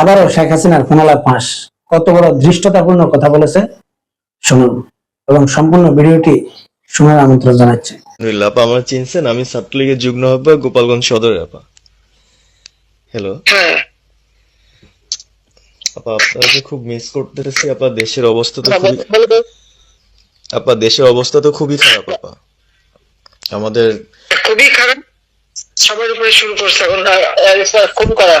আবারও শেখ হাসিনার ফোনালা পাঁচ কত বড় দৃষ্টতাপূর্ণ কথা বলেছে শুনুন। এবং সম্পূর্ণ ভিডিওটি শোনার আমন্ত্রণ জানাচ্ছি। আলহামদুলিল্লাহ আপা আমার চিনছেন আমি ছাত্রলীগের যুগ্ম আহ্বায়ক গোপালগঞ্জ সদরের আপা। হ্যালো হ্যাঁ। আপা আপনাকে খুব মিস করতেছি আপা দেশের অবস্থা তো খুবই। আপা দেশের অবস্থা তো খুবই খারাপ আপা। আমাদের খুবই খারাপ। সবার উপরে শুরু করছে এখন আর- আর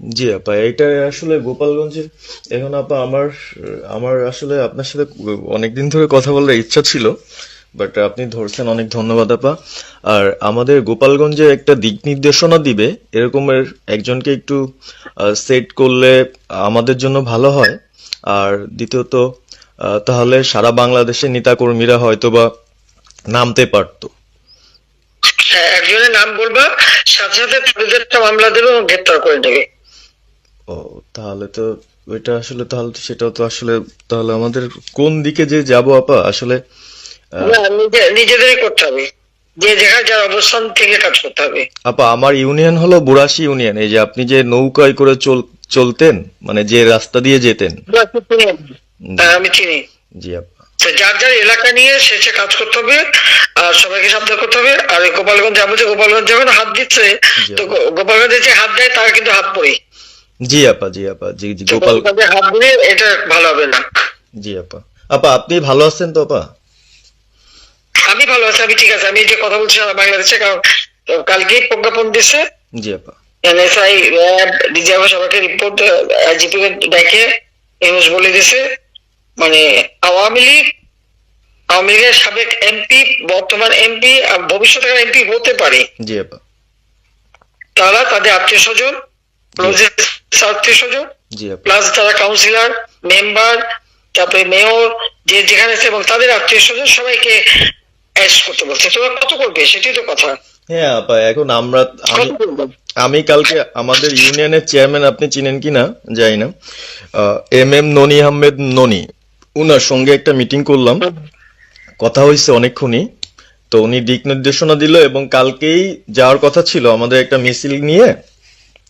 জি আপা, এটা আসলে গোপালগঞ্জের, এখন আপা আমার আমার আসলে আপনার সাথে অনেকদিন ধরে কথা বলার ইচ্ছা ছিল বাট আপনি ধরছেন, অনেক ধন্যবাদ আপা। আর আমাদের গোপালগঞ্জে একটা দিক নির্দেশনা দিবে, এরকমের একজনকে একটু সেট করলে আমাদের জন্য ভালো হয়। আর দ্বিতীয়ত তাহলে সারা বাংলাদেশের নেতাকর্মীরা হয়তোবা নামতে পারতো। একজনের নাম বলবা, সাথে সাথে তাদের মামলা দেবে এবং গ্রেপ্তার করে নেবে। ও তাহলে তো ওইটা আসলে তাহলে তো সেটাও তো আসলে তাহলে আমাদের কোন দিকে যে যাব আপা? আসলে না, নিজে- নিজেদেরই করতে হবে। যে জায়গায় যার অবস্থান থেকে কাজ করতে হবে। আপা আমার ইউনিয়ন হলো বুড়াশি ইউনিয়ন। এই যে আপনি যে নৌকায় করে চল চলতেন মানে যে রাস্তা দিয়ে যেতেন। হ্যাঁ, আমি চিনি। জি আপা। যার যার এলাকা নিয়ে সে সে কাজ করতে হবে আর সবাইকে সাবধান করতে হবে। আর গোপালগঞ্জ যাব যে গোপালগঞ্জ যখন হাত দিচ্ছে তো গোপালগঞ্জে যে হাত দেয় তার কিন্তু হাত পড়ে জি আপা জি আপা জি জি গোপাল হাত দিলে এটা ভালো হবে না। জি আপা। আপা আপনি ভালো আছেন তো আপা? আমি ভালো আছি আমি ঠিক আছে। আমি যে কথা বলছি বাংলাদেশে কারণ কালকেই প্রজ্ঞাপন দিচ্ছে জি আপা। এনএসআই ডিজিএফ সবাইকে রিপোর্ট কে দেখে নিউজ বলে দিছে মানে আওয়ামী লীগ আওয়ামী লীগের সাবেক এমপি বর্তমান এমপি আর ভবিষ্যতের এমপি হতে পারে। জি আপা। তারা তাদের আত্মীয় স্বজন আত্মীয় স্বজন প্লাস যারা কাউন্সিলর মেম্বার তারপরে মেয়র যে যেখানে আছে এবং তাদের আত্মীয় স্বজন সবাইকে করতে বলছে। তোমরা কত করবে? সেটাই তো কথা। হ্যাঁ আপা এখন আমরা আমি আমি কালকে আমাদের ইউনিয়নের চেয়ারম্যান আপনি চিনেন কি না? জানি না। এম এম ননি আহমেদ ননি উনার সঙ্গে একটা মিটিং করলাম। কথা হয়েছে অনেকক্ষণই। তো উনি দিক নির্দেশনা দিল এবং কালকেই যাওয়ার কথা ছিল আমাদের একটা মিছিল নিয়ে।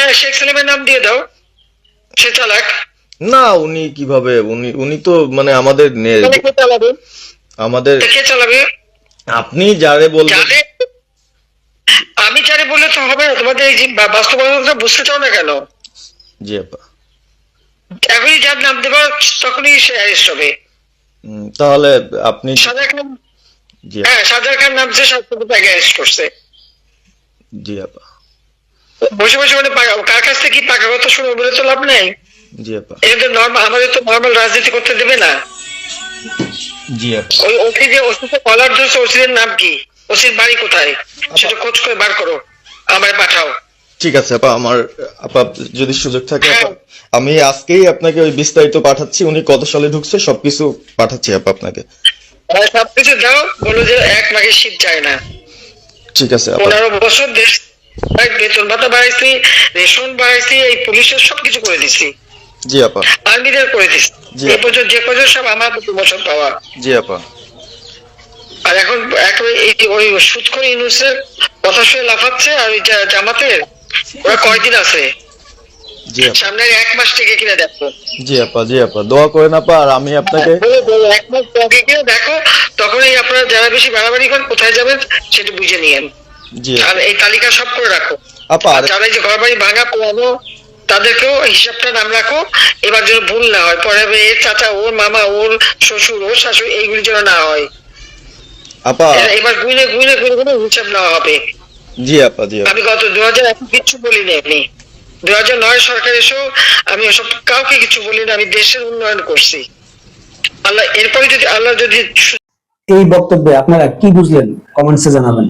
হ্যাঁ শেখ সালিমের নাম দিয়ে দাও। সে চালাক। না উনি কীভাবে? উনি উনি তো মানে আমাদের নে- তাহলে কে চালাবে? আমাদের কে চালাবে? আপনি যারে বলবেন আমি জানি বললে তো হবে না। তোমাদের এই যে বাস্তবতা বুঝতে চাও না কেন? জি আপা। এখনই যার নাম দেবা তখনই সে অ্যারেস্ট হবে। তাহলে আপনি সাজার খান জি হ্যাঁ সাজার খান নামছে সবকিছু তাকে অ্যারেস্ট করছে। জি আপা। বসে বসে মানে কার কাছ থেকে কি পাকা কথা শুনে বলে তো লাভ নেই? জি আপা। এটা নর্মাল আমাদের তো নর্মাল রাজনীতি করতে দেবে না। জি আপা। ওই ওসি যে ওসিতে কলার ধরছে নাম কি? ওসির বাড়ি কোথায়? সেটা খোঁজ করে বার করো। আমায় পাঠাও। ঠিক আছে আপা আমার আপা যদি সুযোগ থাকে হ্যাঁ। আমি আজকেই আপনাকে ওই বিস্তারিত পাঠাচ্ছি। উনি কত সালে ঢুকছে সবকিছু পাঠাচ্ছি আপা আপনাকে। সবকিছু দাও বলো যে এক মাঘের শীত যায় না। ঠিক আছে পনেরো বছর দেশ বেতন ভাতা বাড়াইছি রেশন বাড়াইছি এই পুলিশের সবকিছু করে দিছি। জি আপা। আর্মিদের করে দিছি। পর্যন্ত যে কজন সব আমার প্রমোশন পাওয়া। জি আপা। আর এখন এই ওই ইউনুসের কথা শুনে লাফাচ্ছে আর ওই জামাতের ওরা কয়দিন আছে? সামনের এক মাস থেকে কিনা দেখো। জি আপা জি আপা। দোয়া করেন আপা আর আমি আপনাকে বলে এক মাস থেকে কিনা দেখো তখনই আপনারা যারা বেশি বাড়াবাড়ি করেন কোথায় যাবেন সেটা বুঝে নিয়েন। আর এই তালিকা সব করে রাখো। আপা আর আর যারা এই যে ঘর বাড়ি ভাঙা তাদেরকেও হিসাবটা নাম রাখো। এবার যেন ভুল না হয়। পরে এর চাচা ওর মামা ওর শ্বশুর ওর শাশুড়ি এইগুলি যেন না হয়। আপা। এবার গুইনে গুইনে গুইনে গুইনে হিসাব নেওয়া হবে। জি আপা জি আমি গত দু হাজার এখন কিচ্ছু বলিনি আমি। দু হাজার নয় সরকার এসেও আমি ওসব কাউকে কিছু বলিনি আমি দেশের উন্নয়ন করছি। আল্লাহ এরপরে যদি আল্লাহ যদি এই বক্তব্যে আপনারা কি বুঝলেন? কমেন্টসে জানাবেন।